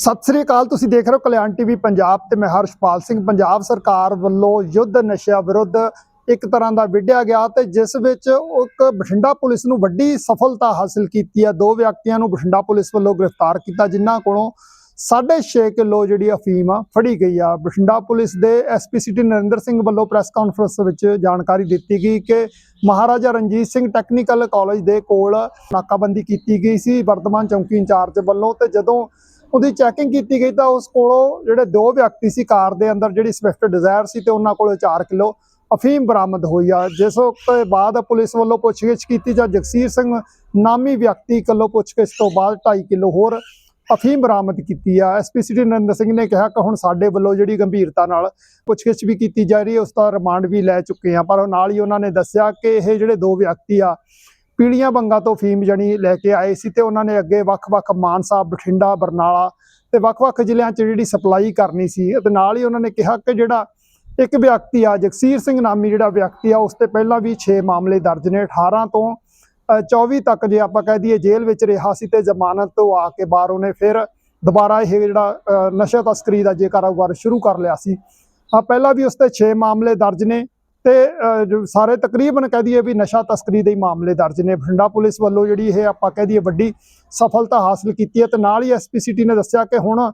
ਸਤਿ ਸ੍ਰੀ ਅਕਾਲ, ਤੁਸੀਂ ਦੇਖ ਰਹੇ ਹੋ ਕਲਿਆਣ ਟੀਵੀ ਪੰਜਾਬ ਤੇ ਮੈਂ ਹਰਸ਼ਪਾਲ ਸਿੰਘ। ਪੰਜਾਬ ਸਰਕਾਰ ਵੱਲੋਂ ਯੁੱਧ ਨਸ਼ਿਆਂ ਵਿਰੁੱਧ ਇੱਕ ਤਰ੍ਹਾਂ ਦਾ ਵਿੱਢਿਆ ਗਿਆ ਤੇ ਜਿਸ ਵਿੱਚ ਇੱਕ ਬਠਿੰਡਾ ਪੁਲਿਸ ਨੂੰ ਵੱਡੀ ਸਫਲਤਾ ਹਾਸਲ ਕੀਤੀ ਹੈ। ਦੋ ਵਿਅਕਤੀਆਂ ਨੂੰ ਬਠਿੰਡਾ ਪੁਲਿਸ ਵੱਲੋਂ ਗ੍ਰਿਫਤਾਰ ਕੀਤਾ, ਜਿਨ੍ਹਾਂ ਕੋਲੋਂ 6.5 ਕਿਲੋ ਜਿਹੜੀ ਅਫੀਮ ਆ ਫੜੀ ਗਈ ਆ। ਬਠਿੰਡਾ ਪੁਲਿਸ ਦੇ ਐਸਪੀ ਸਿਟੀ ਨਰਿੰਦਰ ਸਿੰਘ ਵੱਲੋਂ ਪ੍ਰੈਸ ਕਾਨਫਰੰਸ ਵਿੱਚ ਜਾਣਕਾਰੀ ਦਿੱਤੀ ਗਈ ਕਿ ਮਹਾਰਾਜਾ ਰਣਜੀਤ ਸਿੰਘ ਟੈਕਨੀਕਲ ਕਾਲਜ ਦੇ ਕੋਲ ਨਾਕਾਬੰਦੀ ਕੀਤੀ ਗਈ ਸੀ। ਵਰਤਮਾਨ ਚੌਂਕੀ ਇੰਚਾਰਜ ਵੱਲੋਂ ਤੇ ਜਦੋਂ ਉਹਦੀ ਚੈਕਿੰਗ ਕੀਤੀ ਗਈ ਤਾਂ ਉਸ ਕੋਲੋਂ ਜਿਹੜੇ ਦੋ ਵਿਅਕਤੀ ਸੀ ਕਾਰ ਦੇ ਅੰਦਰ, ਜਿਹੜੀ ਸਵਿਫਟ ਡਿਜ਼ਾਇਰ ਸੀ ਤੇ ਉਹਨਾਂ ਕੋਲੋਂ 4 ਕਿਲੋ ਅਫੀਮ ਬਰਾਮਦ ਹੋਈ ਆ। ਜਿਸ ਤੋਂ ਬਾਅਦ ਪੁਲਿਸ ਵੱਲੋਂ ਪੁੱਛਗਿੱਛ ਕੀਤੀ ਜਾਂ ਜਗਸੀਰ ਸਿੰਘ ਨਾਮੀ ਵਿਅਕਤੀ ਕੋਲੋਂ ਪੁੱਛਗਿੱਛ ਤੋਂ ਬਾਅਦ 2.5 ਕਿਲੋ ਹੋਰ ਅਫੀਮ ਬਰਾਮਦ ਕੀਤੀ ਆ। ਐਸਪੀ ਸਿਟੀ ਨਰਿੰਦਰ ਸਿੰਘ ਨੇ ਕਿਹਾ ਕਿ ਹੁਣ ਸਾਡੇ ਵੱਲੋਂ ਜਿਹੜੀ ਗੰਭੀਰਤਾ ਨਾਲ ਪੁੱਛਗਿੱਛ ਵੀ ਕੀਤੀ ਜਾ ਰਹੀ ਹੈ, ਉਸ ਦਾ ਰਿਮਾਂਡ ਵੀ ਲੈ ਚੁੱਕੇ ਆ ਪਰ ਨਾਲ ਹੀ ਉਹਨਾਂ ਨੇ ਦੱਸਿਆ ਕਿ ਇਹ ਜਿਹੜੇ ਦੋ ਵਿਅਕਤੀ ਆ ਪੀੜੀਆਂ ਬੰਗਾਂ ਤੋਂ ਫੀਮ ਜਣੀ ਲੈ ਕੇ ਆਏ ਸੀ ਤੇ ਉਹਨਾਂ ਨੇ ਅੱਗੇ ਵੱਖ-ਵੱਖ ਮਾਨਸਾ ਬਠਿੰਡਾ ਬਰਨਾਲਾ ਤੇ ਵੱਖ-ਵੱਖ ਜ਼ਿਲ੍ਹਿਆਂ 'ਚ ਜਿਹੜੀ ਸਪਲਾਈ ਕਰਨੀ ਸੀ ਤੇ ਨਾਲ ਹੀ ਉਹਨਾਂ ਨੇ ਕਿਹਾ ਕਿ ਜਿਹੜਾ ਇੱਕ ਵਿਅਕਤੀ ਆ ਜਗਸੀਰ ਸਿੰਘ ਨਾਮੀ ਜਿਹੜਾ ਵਿਅਕਤੀ ਆ ਉਸ ਤੇ ਪਹਿਲਾਂ ਵੀ 6 ਮਾਮਲੇ ਦਰਜ ਨੇ। 18 ਤੋਂ ਅ, 24 ਤੱਕ ਜੇ ਆਪਾਂ ਕਹਿ ਦਈਏ ਜੇਲ੍ਹ ਵਿੱਚ ਰਿਹਾ ਸੀ ਤੇ ਜ਼ਮਾਨਤ ਤੋਂ ਆ ਕੇ ਬਾਹਰ ਉਹਨੇ ਫਿਰ ਦੁਬਾਰਾ ਇਹ ਜਿਹੜਾ ਨਸ਼ਾ ਤਸਕਰੀ ਦਾ ਜੇ ਕਾਰੋਬਾਰ ਸ਼ੁਰੂ ਕਰ ਲਿਆ ਸੀ। ਆ ਪਹਿਲਾਂ ਵੀ ਉਸ ਤੇ 6 ਮਾਮਲੇ ਦਰਜ ਨੇ। ਤੇ ਜੋ ਸਾਰੇ ਤਕਰੀਬਨ ਕਹਿ ਦਈਏ ਵੀ ਨਸ਼ਾ ਤਸਕਰੀ ਦੇ ਮਾਮਲੇ ਦਰਜ ਨੇ। ਬਠਿੰਡਾ ਪੁਲਿਸ ਵੱਲੋਂ ਜਿਹੜੀ ਇਹ ਆਪਾਂ ਕਹਿ ਦਈਏ ਵੱਡੀ ਸਫਲਤਾ ਹਾਸਲ ਕੀਤੀ ਹੈ ਤੇ ਨਾਲ ਹੀ ਐਸਪੀ ਸਿਟੀ ਨੇ ਦੱਸਿਆ ਕਿ ਹੁਣ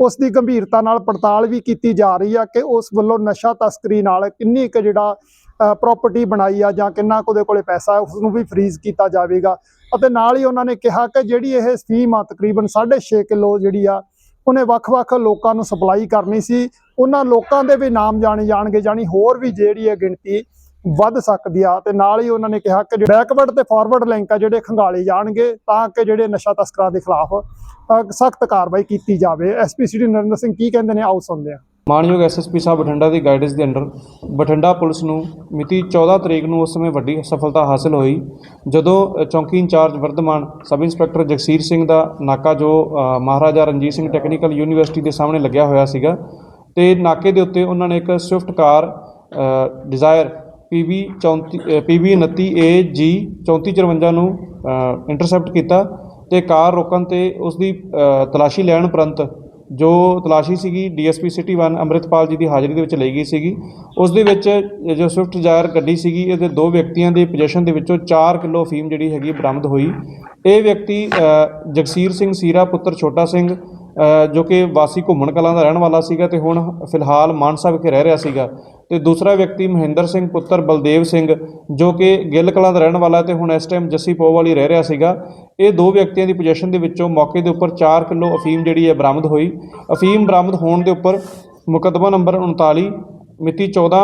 ਉਸ ਦੀ ਗੰਭੀਰਤਾ ਨਾਲ ਪੜਤਾਲ ਵੀ ਕੀਤੀ ਜਾ ਰਹੀ ਆ ਕਿ ਉਸ ਵੱਲੋਂ ਨਸ਼ਾ ਤਸਕਰੀ ਨਾਲ ਕਿੰਨੀ ਕੁ ਜਿਹੜਾ ਪ੍ਰਾਪਰਟੀ ਬਣਾਈ ਆ ਜਾਂ ਕਿੰਨਾ ਕੁ ਉਹਦੇ ਕੋਲੇ ਪੈਸਾ ਹੈ ਉਸ ਨੂੰ ਵੀ ਫ੍ਰੀਜ਼ ਕੀਤਾ ਜਾਵੇਗਾ। ਅਤੇ ਨਾਲ ਹੀ ਉਹਨਾਂ ਨੇ ਕਿਹਾ ਕਿ ਜਿਹੜੀ ਇਹ ਸਕੀਮ ਆ ਤਕਰੀਬਨ 6.5 ਕਿਲੋ ਜਿਹੜੀ ਆ ਉਹਨੇ ਵੱਖ-ਵੱਖ ਲੋਕਾਂ ਨੂੰ ਸਪਲਾਈ ਕਰਨੀ ਸੀ। ਉਹਨਾਂ ਲੋਕਾਂ ਦੇ ਵੀ ਨਾਮ ਜਾਣੇ ਜਾਣਗੇ, ਜਾਣੀ ਹੋਰ ਵੀ ਜਿਹੜੀ ਹੈ ਗਿਣਤੀ ਵੱਧ ਸਕਦੀ ਆ। ਤੇ ਨਾਲ ਹੀ ਉਹਨਾਂ ਨੇ ਕਿਹਾ ਕਿ ਬੈਕਵਰਡ ਤੇ ਫਾਰਵਰਡ ਲਿੰਕ ਆ, ਜਿਹੜੇ ਖੰਗਾਲੇ ਜਾਣਗੇ, ਤਾਂ ਕਿ ਜਿਹੜੇ ਨਸ਼ਾ ਤਸਕਰਾਂ ਦੇ ਖਿਲਾਫ ਸਖਤ ਕਾਰਵਾਈ ਕੀਤੀ ਜਾਵੇ। ਐਸਪੀ ਸਿਟੀ ਨਰਿੰਦਰ ਸਿੰਘ ਕੀ ਕਹਿੰਦੇ ਨੇ? ਆਓ ਸੁਣਦੇ ਹਾਂ। ਮਾਨਯੋਗ ਐਸਐਸਪੀ ਸਾਹਿਬ ਬਠਿੰਡਾ ਦੀ ਗਾਈਡੈਂਸ ਦੇ ਅੰਡਰ ਬਠਿੰਡਾ ਪੁਲਿਸ ਨੂੰ ਮਿਤੀ 14 ਤਰੀਕ ਨੂੰ ਉਸ ਸਮੇਂ ਵੱਡੀ ਸਫਲਤਾ ਹਾਸਲ ਹੋਈ, ਜਦੋਂ ਚੌਂਕੀ in charge Vardhman, sub inspector Jagsir Singh ਦਾ ਨਾਕਾ ਜੋ ਮਹਾਰਾਜਾ ਰਣਜੀਤ ਸਿੰਘ ਟੈਕਨੀਕਲ ਯੂਨੀਵਰਸਿਟੀ ਦੇ ਸਾਹਮਣੇ ਲੱਗਿਆ ਹੋਇਆ ਸੀਗਾ ਤੇ ਨਾਕੇ ਦੇ ਉੱਤੇ ਉਹਨਾਂ ਨੇ ਇੱਕ Swift car Dzire PB 34 PB 29AG 3454 ਨੂੰ ਇੰਟਰਸੈਪਟ ਕੀਤਾ ਤੇ ਕਾਰ ਰੋਕਣ ਤੇ ਉਸ ਦੀ ਤਲਾਸ਼ੀ ਲੈਣ ਉਪਰੰਤ ਜੋ ਤਲਾਸ਼ੀ ਸੀਗੀ ਡੀਐਸਪੀ ਸਿਟੀ 1 ਅੰਮ੍ਰਿਤਪਾਲ ਜੀ ਦੀ ਹਾਜ਼ਰੀ ਦੇ ਵਿੱਚ ਲਈ ਗਈ ਸੀਗੀ, ਉਸ ਦੇ ਵਿੱਚ ਜੋ ਸਵਿਫਟ ਜਾਇਰ ਗੱਡੀ ਸੀਗੀ, ਇਹਦੇ ਦੋ ਵਿਅਕਤੀਆਂ ਦੇ ਪੋਜੀਸ਼ਨ ਦੇ ਵਿੱਚੋਂ 4 ਕਿਲੋ ਫੀਮ ਜਿਹੜੀ ਹੈਗੀ ਬਰਾਮਦ ਹੋਈ। ਇਹ ਵਿਅਕਤੀ ਜਗਸੀਰ ਸਿੰਘ ਸੀਰਾ, ਪੁੱਤਰ ਛੋਟਾ ਸਿੰਘ ਜੋ ਕਿ ਵਾਸੀ ਘੁੰਮਣ ਕਲਾਂ ਦਾ ਰਹਿਣ ਵਾਲਾ ਸੀਗਾ ਤੇ ਹੁਣ ਫਿਲਹਾਲ ਮਾਨਸਾ ਵਿਖੇ ਰਹਿ ਰਿਹਾ ਸੀਗਾ। ਤੇ ਦੂਸਰਾ ਵਿਅਕਤੀ ਮਹਿੰਦਰ ਸਿੰਘ ਪੁੱਤਰ ਬਲਦੇਵ ਸਿੰਘ, ਜੋ ਕਿ ਗਿੱਲ ਕਲਾਂ ਦਾ ਰਹਿਣ ਵਾਲਾ ਤੇ ਹੁਣ ਇਸ ਟਾਈਮ ਜੱਸੀ ਪੋਵਾਲੀ ਰਹਿ ਰਿਹਾ ਸੀਗਾ। ਇਹ ਦੋ ਵਿਅਕਤੀਆਂ ਦੀ ਪੋਜੀਸ਼ਨ ਦੇ ਵਿੱਚੋਂ ਮੌਕੇ ਦੇ ਉੱਪਰ 4 ਕਿਲੋ ਅਫੀਮ ਜਿਹੜੀ ਹੈ ਬਰਾਮਦ ਹੋਈ। ਅਫੀਮ ਬਰਾਮਦ ਹੋਣ ਦੇ ਉੱਪਰ ਮੁਕੱਦਮਾ ਨੰਬਰ 39 ਮਿਤੀ 14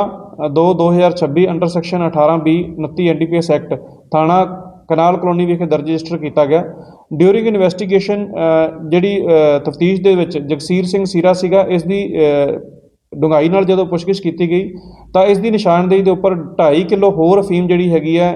2 2026 under section 18 B 29 NDPS act ਥਾਣਾ ਕਨਾਲ ਕਲੋਨੀ ਵਿਖੇ ਦਰਜ ਰਜਿਸਟਰ ਕੀਤਾ ਗਿਆ। ਡਿਊਰਿੰਗ ਇਨਵੈਸਟੀਗੇਸ਼ਨ ਜਿਹੜੀ ਤਫਤੀਸ਼ ਦੇ ਵਿੱਚ ਜਗਸੀਰ ਸਿੰਘ ਸੀਰਾ ਸੀਗਾ, ਇਸ ਦੀ ਅ, ਡੂੰਘਾਈ ਨਾਲ ਜਦੋਂ ਪੁੱਛਗਿੱਛ ਕੀਤੀ ਗਈ ਤਾਂ ਇਸ ਦੀ ਨਿਸ਼ਾਨਦੇਹੀ ਦੇ ਉੱਪਰ 2.5 ਕਿਲੋ ਹੋਰ ਅਫੀਮ ਜਿਹੜੀ ਹੈਗੀ ਹੈ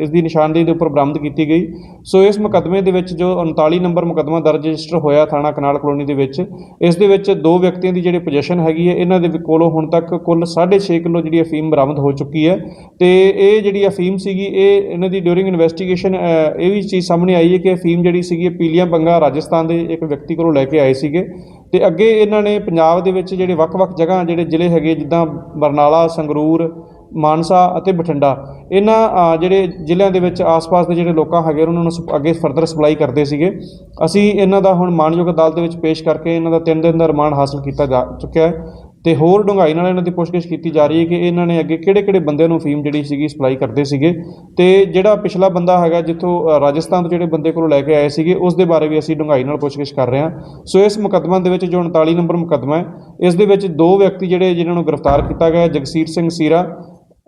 ਇਸ ਦੀ ਨਿਸ਼ਾਨਦੇਹੀ ਦੇ ਉੱਪਰ ਬਰਾਮਦ ਕੀਤੀ ਗਈ। ਸੋ ਇਸ ਮੁਕੱਦਮੇ ਦੇ ਵਿੱਚ ਜੋ 39 ਨੰਬਰ ਮੁਕੱਦਮਾ ਦਰਜ ਰਜਿਸਟਰ ਹੋਇਆ ਥਾਣਾ ਕਨਾਲ ਕਲੋਨੀ ਦੇ ਵਿੱਚ ਇਸ ਦੇ ਵਿੱਚ ਦੋ ਵਿਅਕਤੀਆਂ ਦੀ ਜਿਹੜੀ ਪੋਜੀਸ਼ਨ ਹੈਗੀ ਹੈ ਇਹਨਾਂ ਦੇ ਕੋਲੋਂ ਹੁਣ ਤੱਕ ਕੁੱਲ 6.5 ਕਿਲੋ ਜਿਹੜੀ ਅਫੀਮ ਬਰਾਮਦ ਹੋ ਚੁੱਕੀ ਹੈ। ਤੇ ਇਹ ਜਿਹੜੀ ਅਫੀਮ ਸੀਗੀ ਇਹ ਇਹਨਾਂ ਦੀ ਡਿਊਰਿੰਗ ਇਨਵੈਸਟੀਗੇਸ਼ਨ ਇਹ ਵੀ ਚੀਜ਼ ਸਾਹਮਣੇ ਆਈ ਹੈ ਕਿ ਅਫੀਮ ਜਿਹੜੀ ਸੀਗੀ ਇਹ ਪੀਲੀਆਂ ਬੰਗਾ ਰਾਜਸਥਾਨ ਦੇ ਇੱਕ ਵਿਅਕਤੀ ਕੋਲੋਂ ਲੈ ਕੇ ਆਏ ਸੀਗੇ। ਅਤੇ ਅੱਗੇ ਇਹਨਾਂ ਨੇ ਪੰਜਾਬ ਦੇ ਵਿੱਚ ਜਿਹੜੇ ਵੱਖ-ਵੱਖ ਜਗ੍ਹਾ, ਜਿਹੜੇ ਜ਼ਿਲ੍ਹੇ ਹੈਗੇ, ਜਿੱਦਾਂ ਬਰਨਾਲਾ, ਸੰਗਰੂਰ, ਮਾਨਸਾ ਅਤੇ ਬਠਿੰਡਾ, ਇਹਨਾਂ ਜਿਹੜੇ ਜ਼ਿਲ੍ਹਿਆਂ ਦੇ ਵਿੱਚ ਆਸ-ਪਾਸ ਦੇ ਜਿਹੜੇ ਲੋਕਾਂ ਹੈਗੇ, ਉਹਨਾਂ ਨੂੰ ਸਪ- ਅੱਗੇ ਫਰਦਰ ਸਪਲਾਈ ਕਰਦੇ ਸੀਗੇ। ਅਸੀਂ ਇਹਨਾਂ ਦਾ ਹੁਣ ਮਾਨਯੋਗ ਅਦਾਲਤ ਦੇ ਵਿੱਚ ਪੇਸ਼ ਕਰਕੇ ਇਹਨਾਂ ਦਾ 3 ਦਿਨ ਦਾ ਰਿਮਾਂਡ ਹਾਸਲ ਕੀਤਾ ਜਾ ਚੁੱਕਿਆ ਹੈ। ਤੇ ਹੋਰ ਡੂੰਘਾਈ ਨਾਲ ਇਹਨਾਂ ਦੀ ਪੁੱਛਗਿੱਛ ਕੀਤੀ ਜਾ ਰਹੀ ਹੈ ਕਿ ਇਹਨਾਂ ਨੇ ਅੱਗੇ ਕਿਹੜੇ-ਕਿਹੜੇ ਬੰਦਿਆਂ ਨੂੰ ਫੀਮ ਜਿਹੜੀ ਸੀਗੀ ਸਪਲਾਈ ਕਰਦੇ ਸੀਗੇ ਤੇ ਜਿਹੜਾ ਪਿਛਲਾ ਬੰਦਾ ਹੈਗਾ ਜਿੱਥੋਂ ਰਾਜਸਥਾਨ ਤੋਂ ਜਿਹੜੇ ਬੰਦੇ ਕੋਲੋਂ ਲੈ ਕੇ ਆਏ ਸੀਗੇ, ਉਸ ਦੇ ਬਾਰੇ ਵੀ ਅਸੀਂ ਡੂੰਘਾਈ ਨਾਲ ਪੁੱਛਗਿੱਛ ਕਰ ਰਹੇ ਹਾਂ। ਸੋ ਇਸ ਮੁਕੱਦਮਾ ਦੇ ਵਿੱਚ ਜੋ 39 ਨੰਬਰ ਮੁਕੱਦਮਾ ਹੈ, ਇਸ ਦੇ ਵਿੱਚ ਦੋ ਵਿਅਕਤੀ ਜਿਹੜੇ ਜਿਨ੍ਹਾਂ ਨੂੰ ਗ੍ਰਿਫਤਾਰ ਕੀਤਾ ਗਿਆ ਜਗਸੀਰ ਸਿੰਘ ਸੀਰਾ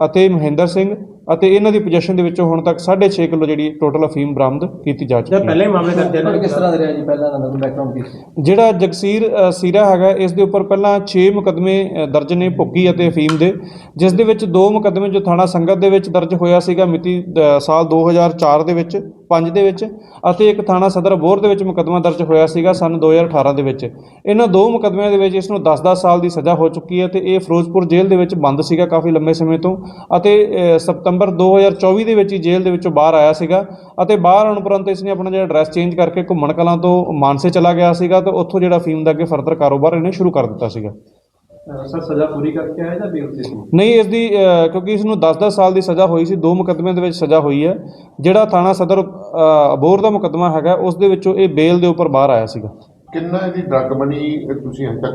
ਅਤੇ ਮਹਿੰਦਰ ਸਿੰਘ। ਅਤੇ ਇਹਨਾਂ ਦੀ ਪੋਜੀਸ਼ਨ ਦੇ ਵਿੱਚੋਂ ਹੁਣ ਤੱਕ 6.5 ਕਿਲੋ ਜਿਹੜੀ ਟੋਟਲ ਅਫੀਮ ਬਰਾਮਦ ਕੀਤੀ ਜਾ ਚੁੱਕੀ ਜਾਂ ਹੈ। ਪਹਿਲੇ ਮਾਮਲੇ ਦਰਜ ਹੈ ਕਿਸ ਤਰ੍ਹਾਂ ਦਾ ਰਿਹਾ ਜੀ ਪਹਿਲਾਂ ਦਾ ਬੈਕਗ੍ਰਾਉਂਡ ਕੀ ਸੀ? ਜਿਹੜਾ ਜਗਸੀਰ ਸੀਰਾ ਹੈਗਾ ਇਸ ਦੇ ਉੱਪਰ ਪਹਿਲਾਂ 6 ਮੁਕੱਦਮੇ ਦਰਜ ਨੇ ਭੁੱਕੀ ਅਤੇ ਅਫੀਮ ਦੇ ਜਿਸ ਦੇ ਵਿੱਚ ਦੋ ਮੁਕੱਦਮੇ ਜੋ ਥਾਣਾ ਸੰਗਤ ਦੇ ਵਿੱਚ ਦਰਜ ਹੋਇਆ ਸੀਗਾ ਮਿਤੀ ਸਾਲ 2004 ਦੇ ਵਿੱਚ 5 ਦੇ ਵਿੱਚ ਅਤੇ ਇੱਕ ਥਾਣਾ ਸਦਰ ਬੋਰ ਦੇ ਵਿੱਚ ਮੁਕੱਦਮਾ ਦਰਜ ਹੋਇਆ ਸੀਗਾ ਸਨ 2018 ਦੇ ਵਿੱਚ। ਇਹਨਾਂ ਦੋ ਮੁਕੱਦਮਿਆਂ ਦੇ ਵਿੱਚ ਇਸ ਨੂੰ 10-10 ਸਾਲ ਦੀ ਸਜ਼ਾ ਹੋ ਚੁੱਕੀ ਹੈ ਤੇ ਇਹ ਫਿਰੋਜ਼ਪੁਰ ਜੇਲ੍ਹ ਦੇ ਵਿੱਚ ਬੰਦ ਸੀਗਾ ਕਾਫੀ ਲੰਬੇ ਸਮੇਂ ਤੋਂ ਅਤੇ ਅ, ਸਤੰਬਰ ਨਵੰਬਰ 2024 ਦੇ ਵਿੱਚ ਹੀ ਜੇਲ੍ਹ ਦੇ ਵਿੱਚੋਂ ਬਾਹਰ ਆਇਆ ਸੀਗਾ ਅਤੇ ਬਾਹਰ ਆਉਣ ਉਪਰੰਤ ਇਸ ਨੇ ਆਪਣਾ ਜਿਹੜਾ ਐਡਰੈਸ ਚੇਂਜ ਕਰਕੇ ਘੁੰਮਣ ਕਲਾਂ ਤੋਂ ਮਾਨਸੇ ਚਲਾ ਗਿਆ ਸੀਗਾ ਤੇ ਉੱਥੋਂ ਜਿਹੜਾ ਫੀਮ ਦਾ ਅੱਗੇ ਫਰਦਰ ਕਾਰੋਬਾਰ ਇਹਨੇ ਸ਼ੁਰੂ ਕਰ ਦਿੱਤਾ ਸੀਗਾ। ਸਰ ਸਜ਼ਾ ਪੂਰੀ ਕਰਕੇ ਆਇਆ ਜਾਂ ਬੇਲ ਤੇ ਸੀ? ਨਹੀਂ ਇਸ ਦੀ ਕਿਉਂਕਿ ਇਸ ਨੂੰ 10-10 ਸਾਲ ਦੀ ਸਜ਼ਾ ਹੋਈ ਸੀ ਦੋ ਮੁਕੱਦਮਿਆਂ ਦੇ ਵਿੱਚ ਸਜ਼ਾ ਹੋਈ ਹੈ। ਜਿਹੜਾ ਥਾਣਾ ਸਦਰ ਅ, ਅਬੋਹਰ ਦਾ ਮੁਕੱਦਮਾ ਹੈਗਾ ਉਸ ਦੇ ਵਿੱਚੋਂ ਇਹ ਬੇਲ ਦੇ ਉੱਪਰ ਬਾਹਰ ਆਇਆ ਸੀਗਾ। ਕਿੰਨਾ ਇਹਦੀ ਡਰੱਗ ਮਨੀ ਤੁਸੀਂ ਹਜੇ ਤੱਕ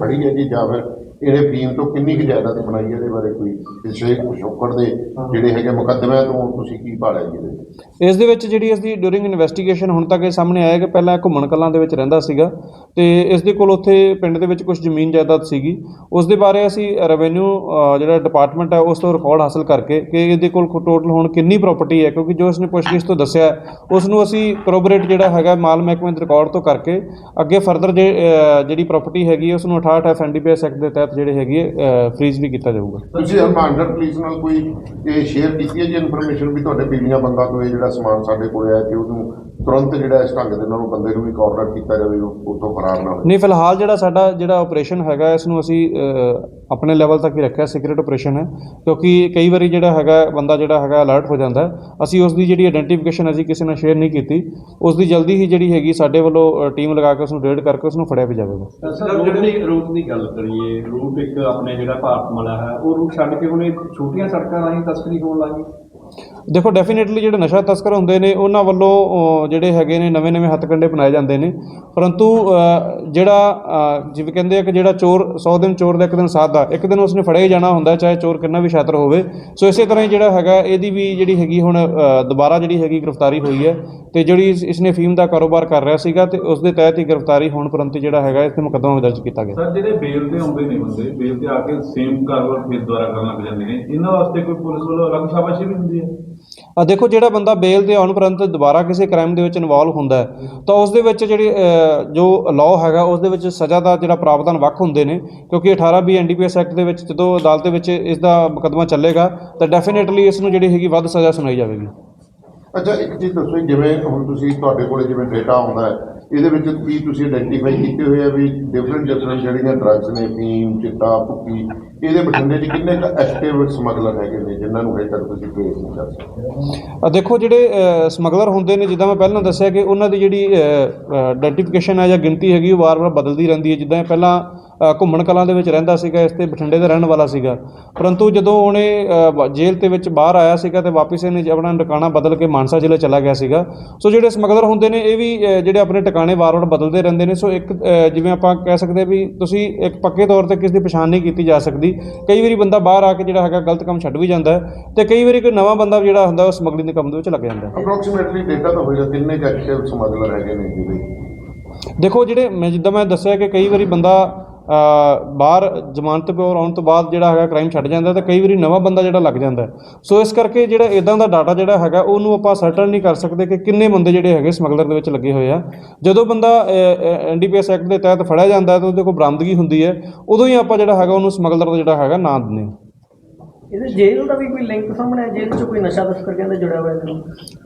ਫੜੀ ਹੈ ਜੀ ਜਾਂ ਫਿਰ ਇਹਨੇ ਫੀਮ ਤੋਂ ਕਿੰਨੀ ਕੁ ਜਾਇਦਾਦ ਬਣਾਈ ਹੈ ਇਹਦੇ ਬਾਰੇ ਕੋਈ ਪਿਛਲੇ ਪਿਛੋਕੜ ਦੇ ਜਿਹੜੇ ਹੈਗੇ ਮੁਕੱਦਮਿਆਂ ਤੋਂ ਤੁਸੀਂ ਕੀ ਭਾਲਿਆ ਜੀ ਇਹਦੇ ਵਿੱਚ? ਇਸ ਦੇ ਵਿੱਚ ਜਿਹੜੀ ਦੀ ਡਿਊਰਿੰਗ ਇਨਵੈਸਟੀਗੇਸ਼ਨ ਹੁਣ ਤੱਕ ਇਹ ਸਾਹਮਣੇ ਆਇਆ ਕਿ ਪਹਿਲਾਂ ਇਹ ਘੁੰਮਣ ਕਲਾਂ ਦੇ ਵਿੱਚ ਰਹਿੰਦਾ ਸੀਗਾ ਤੇ ਇਸ ਦੇ ਕੋਲ ਉੱਥੇ ਪਿੰਡ ਦੇ ਵਿੱਚ ਕੁਝ ਜ਼ਮੀਨ ਜਾਇਦਾਦ ਸੀਗੀ ਉਸ ਦੇ ਬਾਰੇ ਅਸੀਂ ਰੈਵਨਿਊ ਜਿਹੜਾ ਡਿਪਾਰਟਮੈਂਟ ਹੈ ਉਸ ਤੋਂ ਰਿਕਾਰਡ ਹਾਸਲ ਕਰਕੇ ਕਿ ਇਹਦੇ ਕੋਲ ਟੋਟਲ ਹੁਣ ਕਿੰਨੀ ਪ੍ਰਾਪਰਟੀ ਹੈ ਕਿਉਂਕਿ ਜੋ ਇਸਨੇ ਪੁੱਛਗਿੱਛ ਤੋਂ ਦੱਸਿਆ ਹੈ, ਉਸ ਨੂੰ ਅਸੀਂ ਕਰੋਬਰੇਟ ਜਿਹੜਾ ਹੈਗਾ ਮਾਲ ਮਹਿਕਮੇ ਦੇ ਰਿਕਾਰਡ ਤੋਂ ਕਰਕੇ ਅੱਗੇ ਫਰਦਰ ਜਿਹੜੀ ਪ੍ਰਾਪਰਟੀ ਹੈਗੀ ਹੈ ਉਸ ਨੂੰ 68 ਐਫ ਐਨਡੀਪੀਐਸ ਐਕਟ ਦੇ ਤਹਿਤ ਜਿਹੜੇ ਹੈਗੇ ਹੈ ਫ੍ਰੀਜ਼ ਵੀ ਕੀਤਾ ਜਾਊਗਾ। ਤੁਸੀਂ ਹਰਮਾਂਡਰ ਪੁਲਿਸ ਨਾਲ ਕੋਈ, ਇਹ ਸ਼ੇਅਰ ਕੀਤੀ ਹੈ ਜੀ ਇਨਫੋਰਮੇਸ਼ਨ ਵੀ ਤੁਹਾਡੇ ਬੀਲੀਆਂ ਬੰਦਾ ਤੋਂ, ਇਹ ਜਿਹੜਾ ਸਮਾਨ ਸਾਡੇ ਕੋਲ ਆਇਆ ਕਿ ਉਹਨੂੰ ਤੁਰੰਤ ਜਿਹੜਾ ਇਸ ਢੰਗ ਦੇ ਨਾਲ ਉਹ ਬੰਦੇ ਨੂੰ ਵੀ ਕਾਰਨਰ ਕੀਤਾ ਜਾਵੇ ਉਹ ਉੱਥੋਂ ਫਰਾਰ ਨਾ ਹੋਵੇ। ਨਹੀਂ ਫਿਲਹਾਲ ਜਿਹੜਾ ਸਾਡਾ ਜਿਹੜਾ ਆਪਰੇਸ਼ਨ ਹੈਗਾ ਇਸ ਨੂੰ ਅਸੀਂ ਆਪਣੇ ਲੈਵਲ ਤੱਕ ਹੀ ਰੱਖਿਆ ਸੀਕ੍ਰੀਟ ਆਪਰੇਸ਼ਨ ਹੈ। ਕਿਉਂਕਿ ਕਈ ਵਾਰੀ ਜਿਹੜਾ ਹੈਗਾ ਬੰਦਾ ਜਿਹੜਾ ਹੈਗਾ ਅਲਰਟ ਹੋ ਜਾਂਦਾ। ਅਸੀਂ ਉਸ ਦੀ ਜਿਹੜੀ ਆਇਡੈਂਟੀਫਿਕੇਸ਼ਨ ਅਸੀਂ ਕਿਸੇ ਨਾਲ ਸ਼ੇਅਰ ਨਹੀਂ ਕੀਤੀ। ਉਸ ਦੀ ਜਲਦੀ ਹੀ ਜਿਹੜੀ ਹੈਗੀ ਸਾਡੇ ਵੱਲੋਂ ਟੀਮ ਲਗਾ ਕੇ ਉਸ ਨੂੰ ਰੇਡ ਕਰਕੇ ਉਸ ਨੂੰ ਫੜਿਆ ਵੀ ਜਾਵੇਗਾ। ਸਰ ਰੂਟ ਦੀ ਰੂਟ ਦੀ ਗੱਲ ਕਰੀਏ ਰੂਟ ਇੱਕ ਆਪਣੇ ਜਿਹੜਾ ਭਾਰਤ ਮਾਲਾ ਹੈ ਉਹ ਰੂਟ ਛੱਡ ਕੇ ਉਹਨੇ ਛੋਟੀਆਂ ਸੜਕਾਂ ਰਾਹੀਂ ਤਸਕਰੀ ਹੋਣ ਲੱਗੀ ਦੇਖੋ ਡੈਫੀਨਿਟਲੀ ਜਿਹੜੇ ਨਸ਼ਾ ਤਸਕਰ ਹੁੰਦੇ ਨੇ, ਉਹਨਾਂ ਵੱਲੋਂ ਜਿਹੜੇ ਹੈਗੇ ਨੇ ਨਵੇਂ-ਨਵੇਂ ਹੱਥਕੰਡੇ ਬਣਾਏ ਜਾਂਦੇ ਨੇ। ਪਰੰਤੂ ਜਿਹੜਾ ਜਿਵੇਂ ਕਹਿੰਦੇ ਆ ਕਿ ਜਿਹੜਾ ਚੋਰ 100 ਦਿਨ ਚੋਰ ਦਾ ਇੱਕ ਦਿਨ ਸਾਥ ਦਾ, ਇੱਕ ਦਿਨ ਉਸਨੇ ਫੜਿਆ ਹੀ ਜਾਣਾ ਹੁੰਦਾ, ਚਾਹੇ ਚੋਰ ਕਿੰਨਾ ਵੀ ਸ਼ਾਤਰ ਹੋਵੇ। ਸੋ ਇਸੇ ਤਰ੍ਹਾਂ ਹੀ ਜਿਹੜਾ ਹੈਗਾ, ਇਹਦੀ ਵੀ ਜਿਹੜੀ ਹੈਗੀ ਹੁਣ ਦੁਬਾਰਾ ਜਿਹੜੀ ਹੈਗੀ ਗ੍ਰਿਫਤਾਰੀ ਹੋਈ ਹੈ ਤੇ ਜਿਹੜੀ ਇਸਨੇ ਫੀਮ ਦਾ ਕਾਰੋਬਾਰ ਕਰ ਰਿਹਾ ਸੀਗਾ ਤੇ ਉਸ ਦੇ ਤਹਿਤ ਹੀ ਗ੍ਰਿਫਤਾਰੀ ਹੋਣ ਪਰੰਤ ਜਿਹੜਾ ਹੈਗਾ, ਇਸ ਤੇ ਮੁਕੱਦਮਾ ਦਰਜ ਕੀਤਾ ਗਿਆ। ਸਰ, ਜਿਹੜੇ ਬੇਲ ਤੇ ਆਉਂਦੇ ਨੇ ਬੰਦੇ, ਬੇਲ ਤੇ ਆ ਕੇ ਸੇਮ ਕਾਰੋਬਾਰ ਫਿਰ ਦੁਆਰਾ ਕਰਨ ਲੱਗ ਜਾਂਦੇ ਨੇ। ਇਹਨਾਂ ਵਾਸਤੇ ਕੋਈ ਪੁਲਿਸ ਵੱਲੋਂ ਅਲੱਗ ਸ਼ਾਬਾਸ਼ੀ ਵੀ ਹੁੰਦੀ ਹੈ? ਆ ਦੇਖੋ ਜਿਹੜਾ ਬੰਦਾ ਬੇਲ ਤੇ ਆਉਣ ਉਪਰੰਤ ਦੁਬਾਰਾ ਕਿਸੇ ਕ੍ਰਾਈਮ ਦੇ ਵਿੱਚ ਇਨਵੋਲਵ ਹੁੰਦਾ ਹੈ, ਤਾਂ ਉਸ ਦੇ ਵਿੱਚ ਜਿਹੜੀ ਜੋ ਲਾਅ ਹੈਗਾ ਉਸ ਦੇ ਵਿੱਚ ਸਜ਼ਾ ਦਾ ਜਿਹੜਾ ਪ੍ਰਾਵਧਾਨ ਵੱਖ ਹੁੰਦੇ ਨੇ, ਕਿਉਂਕਿ 18 ਬੀ ਐਨਡੀਪੀਐਸ ਐਕਟ ਦੇ ਵਿੱਚ ਜਦੋਂ ਅਦਾਲਤ ਦੇ ਵਿੱਚ ਇਸ ਦਾ ਮੁਕੱਦਮਾ ਚੱਲੇਗਾ, ਤਾਂ ਡੈਫੀਨੇਟਲੀ ਇਸ ਨੂੰ ਜਿਹੜੀ ਹੈਗੀ ਵੱਧ ਸਜ਼ਾ ਸੁਣਾਈ ਜਾਵੇਗੀ। ਅੱਛਾ, ਇੱਕ ਚੀਜ਼ ਦੱਸੋ ਜਿਵੇਂ ਹੁਣ ਤੁਸੀਂ ਤੁਹਾਡੇ ਕੋਲੇ ਜਿਵੇਂ ਡੇਟਾ ਆਉਂਦਾ ਹੈ ਇਹਦੇ ਵਿੱਚ ਕੀ ਤੁਸੀਂ ਆਇਡੈਂਟੀਫਾਈ ਕੀਤੇ ਹੋਏ ਆ ਵੀ ਡਿਫਰੈਂਟ ਡਿਫਰੈਂਟ ਜਿਹੜੀਆਂ ਡਰੱਗਸ ਨੇ ਫੀਮ ਚਿੱਟਾ, ਭੁੱਕੀ, ਇਹਦੇ ਬਠਿੰਡੇ 'ਚ ਕਿੰਨੇ ਕੁ ਐਕਟਿਵ ਸਮਗਲਰ ਹੈਗੇ ਨੇ, ਜਿਨ੍ਹਾਂ ਨੂੰ ਹਜੇ ਤੱਕ ਤੁਸੀਂ ਟ੍ਰੇਸ ਨਹੀਂ ਕਰ ਸਕੇ? ਦੇਖੋ ਜਿਹੜੇ ਸਮਗਲਰ ਹੁੰਦੇ ਨੇ, ਜਿੱਦਾਂ ਮੈਂ ਪਹਿਲਾਂ ਦੱਸਿਆ ਕਿ ਉਹਨਾਂ ਦੀ ਜਿਹੜੀ ਆਇਡੈਂਟੀਫਿਕੇਸ਼ਨ ਹੈ ਜਾਂ ਗਿਣਤੀ ਹੈਗੀ, ਉਹ ਵਾਰ-ਵਾਰ ਬਦਲਦੀ ਰਹਿੰਦੀ ਹੈ। ਜਿੱਦਾਂ ਪਹਿਲਾਂ ਘੁੰਮਣ ਕਲਾਂ ਦੇ ਵਿੱਚ ਰਹਿੰਦਾ ਸੀਗਾ ਇਸ ਤੇ ਬਠਿੰਡੇ ਦਾ ਰਹਿਣ ਵਾਲਾ ਸੀਗਾ। ਪਰੰਤੂ ਜਦੋਂ ਉਹਨੇ ਜੇਲ੍ਹ ਦੇ ਵਿੱਚ ਬਾਹਰ ਆਇਆ ਸੀਗਾ ਤੇ ਵਾਪਸ ਇਹਨੇ ਆਪਣਾ ਟਿਕਾਣਾ ਬਦਲ ਕੇ ਮਾਨਸਾ ਜ਼ਿਲ੍ਹੇ ਚਲਾ ਗਿਆ ਸੀਗਾ। ਸੋ ਜਿਹੜੇ ਸਮਗਲਰ ਹੁੰਦੇ ਨੇ ਇਹ ਵੀ ਜਿਹੜੇ ਆਪਣੇ ਟਿਕਾਣੇ ਵਾਰ-ਵਾਰ ਬਦਲਦੇ ਰਹਿੰਦੇ ਨੇ। ਸੋ ਇੱਕ ਜਿਵੇਂ ਆਪਾਂ ਕਹਿ ਸਕਦੇ ਵੀ ਤੁਸੀਂ ਇੱਕ ਪੱਕੇ ਤੌਰ ਤੇ ਕਿਸ ਦੀ ਪਛਾਣ ਨਹੀਂ ਕੀਤੀ ਜਾ ਸਕਦੀ। ਕਈ ਵਾਰੀ ਬੰਦਾ ਬਾਹਰ ਆ ਕੇ ਜਿਹੜਾ ਹੈਗਾ ਗਲਤ ਕੰਮ ਛੱਡ ਵੀ ਜਾਂਦਾ ਤੇ ਕਈ ਵਾਰੀ ਕੋਈ ਨਵਾਂ ਬੰਦਾ ਜਿਹੜਾ ਹੁੰਦਾ ਉਹ ਸਮਗਲਿੰਗ ਦੇ ਕੰਮ ਦੇ ਵਿੱਚ ਲੱਗ ਜਾਂਦਾ ਅਪਰੋਕਸੀਮੇਟਲੀ ਡਾਟਾ ਤਾਂ ਹੋਏਗਾ ਕਿੰਨੇ ਕੁ ਐਕਟਿਵ ਸਮਗਲਰ ਹੈਗੇ ਨੇ ਜਿਹੜੇ ਦੇਖੋ ਜਿਹੜੇ ਮੈਂ ਜਿੱਦਾਂ ਮੈਂ ਦੱਸਿਆ ਕਿ ਕਈ ਵਾਰੀ ਬੰਦਾ ਬਾਹਰ ਜ਼ਮਾਨਤ ਤੇ ਆਉਣ ਤੋਂ ਬਾਅਦ ਜਿਹੜਾ ਹੈਗਾ ਕ੍ਰਾਈਮ ਛੱਡ ਜਾਂਦਾ ਤਾਂ ਕਈ ਵਾਰੀ ਨਵਾਂ ਬੰਦਾ ਜਿਹੜਾ ਲੱਗ ਜਾਂਦਾ ਸੋ ਇਸ ਕਰਕੇ ਜਿਹੜਾ ਇਦਾਂ ਦਾ ਡਾਟਾ ਜਿਹੜਾ ਹੈਗਾ, ਉਹਨੂੰ ਆਪਾਂ ਸਰਟਨ ਨਹੀਂ ਕਰ ਸਕਦੇ ਕਿ ਕਿੰਨੇ ਬੰਦੇ ਜਿਹੜੇ ਹੈਗੇ ਸਮਗਲਰ ਦੇ ਵਿੱਚ ਲੱਗੇ ਹੋਏ ਆ। ਜਦੋਂ ਬੰਦਾ ਐਨਡੀਪੀਐਸ ਐਕਟ ਦੇ ਤਹਿਤ ਫੜਿਆ ਜਾਂਦਾ ਤਾਂ ਉਹਦੇ ਕੋਲ ਬਰਾਮਦਗੀ ਹੁੰਦੀ ਹੈ, ਉਦੋਂ ਹੀ ਆਪਾਂ ਜਿਹੜਾ ਹੈਗਾ ਉਹਨੂੰ ਸਮਗਲਰ ਦਾ ਜਿਹੜਾ ਹੈਗਾ ਨਾਂ ਦਿੰਦੇ ਹਾਂ। ਇਹਦੇ ਜੇਲ੍ਹ ਦਾ ਵੀ ਕੋਈ ਲਿੰਕ ਸਾਹਮਣੇ ਆਇਆ ਜੇਲ੍ਹ 'ਚ ਕੋਈ ਨਸ਼ਾ ਤਸਕਰ ਕਹਿੰਦੇ ਜੁੜਿਆ ਹੋਇਆ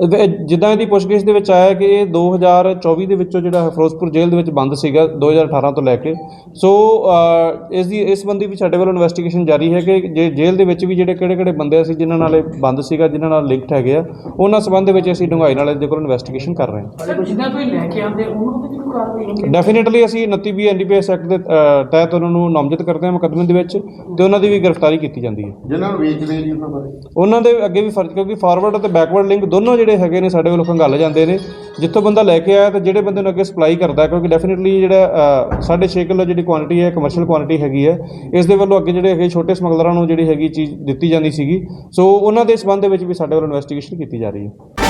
ਇਹਦੇ- ਜਿੱਦਾਂ ਇਹਦੀ ਪੁੱਛਗਿੱਛ ਦੇ ਵਿੱਚ ਆਇਆ ਕਿ ਇਹ 2024 ਦੇ ਵਿੱਚੋਂ ਜਿਹੜਾ ਫਿਰੋਜ਼ਪੁਰ ਜੇਲ੍ਹ ਦੇ ਵਿੱਚ ਬੰਦ ਸੀਗਾ 2018 ਤੋਂ ਲੈ ਕੇ। ਸੋ ਅ, ਇਸ ਦੀ ਇਸ ਸੰਬੰਧੀ ਵੀ ਸਾਡੇ ਵੱਲੋਂ ਇਨਵੈਸਟੀਗੇਸ਼ਨ ਜਾਰੀ ਹੈ ਕਿ ਜੇ ਜੇਲ੍ਹ ਦੇ ਵਿੱਚ ਵੀ ਜਿਹੜੇ ਕਿਹੜੇ ਕਿਹੜੇ ਬੰਦੇ ਸੀ ਜਿਨ੍ਹਾਂ ਨਾਲ ਇਹ ਬੰਦ ਸੀਗਾ ਜਿਨ੍ਹਾਂ ਨਾਲ ਲਿੰਕਡ ਹੈਗੇ ਆ ਉਹਨਾਂ ਸੰਬੰਧ ਵਿੱਚ ਅਸੀਂ ਡੂੰਘਾਈ ਨਾਲ ਇਹਦੇ ਕੋਲ ਇਨਵੈਸਟੀਗੇਸ਼ਨ ਕਰ ਰਹੇ ਹਾਂ। ਜਿੱਦਾਂ ਕੋਈ ਲੈ ਕੇ ਆਉਂਦੇ ਉਹਨਾਂ ਤੇ ਕਿਉਂ ਕਾਰਵਾਈ ਹੁੰਦੀ ਡੈਫੀਨਿਟਲੀ ਅਸੀਂ 29 ਬੀ ਐਨਡੀਪੀਐਸ ਐਕਟ ਦੇ ਅ, ਤਹਿਤ ਉਹਨਾਂ ਨੂੰ ਨਾਮਜ਼ਦ ਕਰਦੇ ਹਾਂ ਮੁਕੱਦਮੇ ਦੇ ਵਿੱਚ ਤੇ ਉਹਨਾਂ ਦੀ ਵੀ ਗ੍ਰਿਫਤਾਰੀ ਕੀਤੀ ਜਾਂਦੀ ਹੈ। ਜਿਨ੍ਹਾਂ ਨੂੰ ਵੇਚਦੇ ਜੀ ਉਹਨਾਂ ਬਾਰੇ। ਉਹਨਾਂ ਦੇ ਅੱਗੇ ਵੀ ਫਰਜ਼ ਕਿਉਂਕਿ ਫਾਰਵਰਡ ਅਤੇ ਬੈਕਵਰਡ ਲਿੰਕ ਦੋਨੋਂ ਜਿਹੜੇ ਹੈਗੇ ਨੇ ਸਾਡੇ ਵੱਲੋਂ ਖੰਗਾਲੇ ਜਾਂਦੇ ਨੇ। ਜਿੱਥੋਂ ਬੰਦਾ ਲੈ ਕੇ ਆਇਆ ਤੇ ਜਿਹੜੇ ਬੰਦੇ ਨੂੰ ਅੱਗੇ ਸਪਲਾਈ ਕਰਦਾ ਕਿਉਂਕਿ ਡੈਫੀਨਿਟਲੀ ਜਿਹੜਾ ਅ, ਸਾਢੇ ਛੇ ਕਿਲੋ ਜਿਹੜੀ ਕੁਆਂਟੀਟੀ ਹੈ ਕਮਰਸ਼ੀਅਲ ਕੁਆਂਟੀਟੀ ਹੈਗੀ ਹੈ ਇਸ ਦੇ ਵੱਲੋਂ ਅੱਗੇ ਜਿਹੜੇ ਹੈਗੇ ਛੋਟੇ ਸਮਗਲਰਾਂ ਨੂੰ ਜਿਹੜੀ ਹੈਗੀ ਚੀਜ਼ ਦਿੱਤੀ ਜਾਂਦੀ ਸੀਗੀ। ਸੋ ਉਹਨਾਂ ਦੇ ਸਬੰਧ ਦੇ ਵਿੱਚ ਵੀ ਸਾਡੇ ਵੱਲੋਂ ਇਨਵੈਸਟੀਗੇਸ਼ਨ ਕੀਤੀ ਜਾ ਰਹੀ ਹੈ।